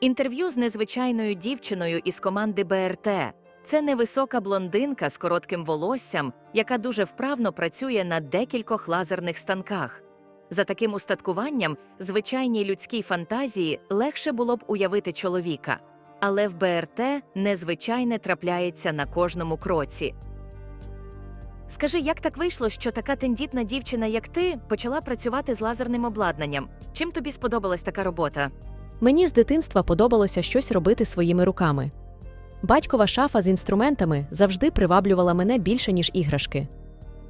Інтерв'ю з незвичайною дівчиною із команди БРТ. Це невисока блондинка з коротким волоссям, яка дуже вправно працює на декількох лазерних станках. За таким устаткуванням, звичайній людській фантазії легше було б уявити чоловіка. Але в БРТ незвичайне трапляється на кожному кроці. Скажи, як так вийшло, що така тендітна дівчина, як ти, почала працювати з лазерним обладнанням? Чим тобі сподобалась така робота? Мені з дитинства подобалося щось робити своїми руками. Батькова шафа з інструментами завжди приваблювала мене більше, ніж іграшки.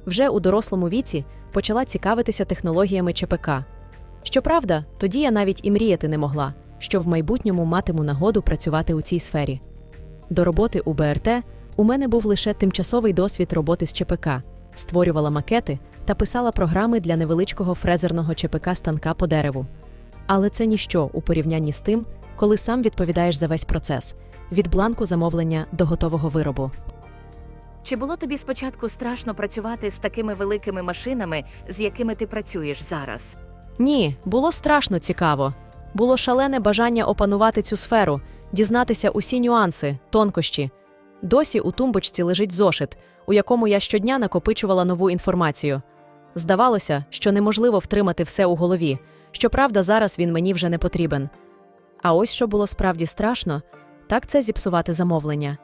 Вже у дорослому віці почала цікавитися технологіями ЧПК. Щоправда, тоді я навіть і мріяти не могла, що в майбутньому матиму нагоду працювати у цій сфері. До роботи у БРТ у мене був лише тимчасовий досвід роботи з ЧПК, створювала макети та писала програми для невеличкого фрезерного ЧПК станка по дереву. Але це ніщо у порівнянні з тим, коли сам відповідаєш за весь процес від бланку замовлення до готового виробу. Чи було тобі спочатку страшно працювати з такими великими машинами, з якими ти працюєш зараз? Ні, було страшно цікаво. Було шалене бажання опанувати цю сферу, дізнатися усі нюанси, тонкощі. Досі у тумбочці лежить зошит, у якому я щодня накопичувала нову інформацію. Здавалося, що неможливо втримати все у голові. Щоправда, зараз він мені вже не потрібен. А ось що було справді страшно, так це зіпсувати замовлення.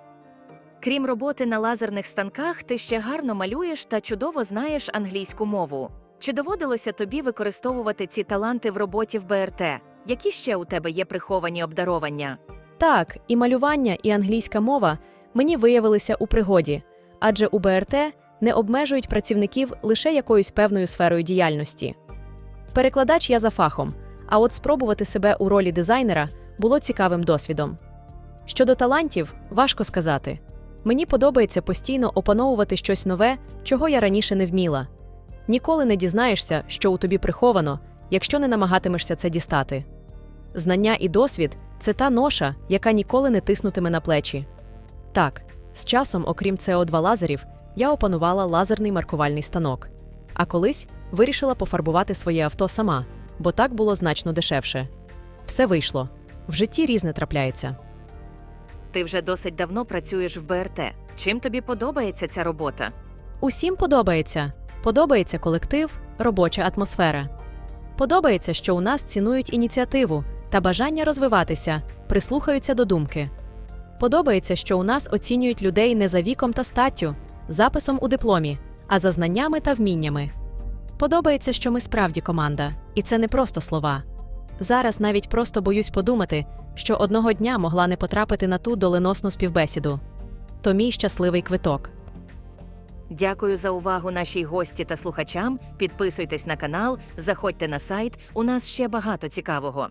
Крім роботи на лазерних станках, ти ще гарно малюєш та чудово знаєш англійську мову. Чи доводилося тобі використовувати ці таланти в роботі в БРТ? Які ще у тебе є приховані обдаровання? Так, і малювання, і англійська мова мені виявилися у пригоді, адже у БРТ не обмежують працівників лише якоюсь певною сферою діяльності. Перекладач я за фахом, а от спробувати себе у ролі дизайнера було цікавим досвідом. Щодо талантів, важко сказати. Мені подобається постійно опановувати щось нове, чого я раніше не вміла. Ніколи не дізнаєшся, що у тобі приховано, якщо не намагатимешся це дістати. Знання і досвід це та ноша, яка ніколи не тиснутиме на плечі. Так, з часом, окрім СО2 лазерів, я опанувала лазерний маркувальний станок. А колись вирішила пофарбувати своє авто сама, бо так було значно дешевше. Все вийшло. В житті різне трапляється. Ти вже досить давно працюєш в БРТ. Чим тобі подобається ця робота? Усім подобається. Подобається колектив, робоча атмосфера. Подобається, що у нас цінують ініціативу та бажання розвиватися, прислухаються до думки. Подобається, що у нас оцінюють людей не за віком та статтю, записом у дипломі, а за знаннями та вміннями. Подобається, що ми справді команда, і це не просто слова. Зараз навіть просто боюсь подумати, що одного дня могла не потрапити на ту доленосну співбесіду. То мій щасливий квиток. Дякую за увагу нашій гості та слухачам. Підписуйтесь на канал, заходьте на сайт. У нас ще багато цікавого.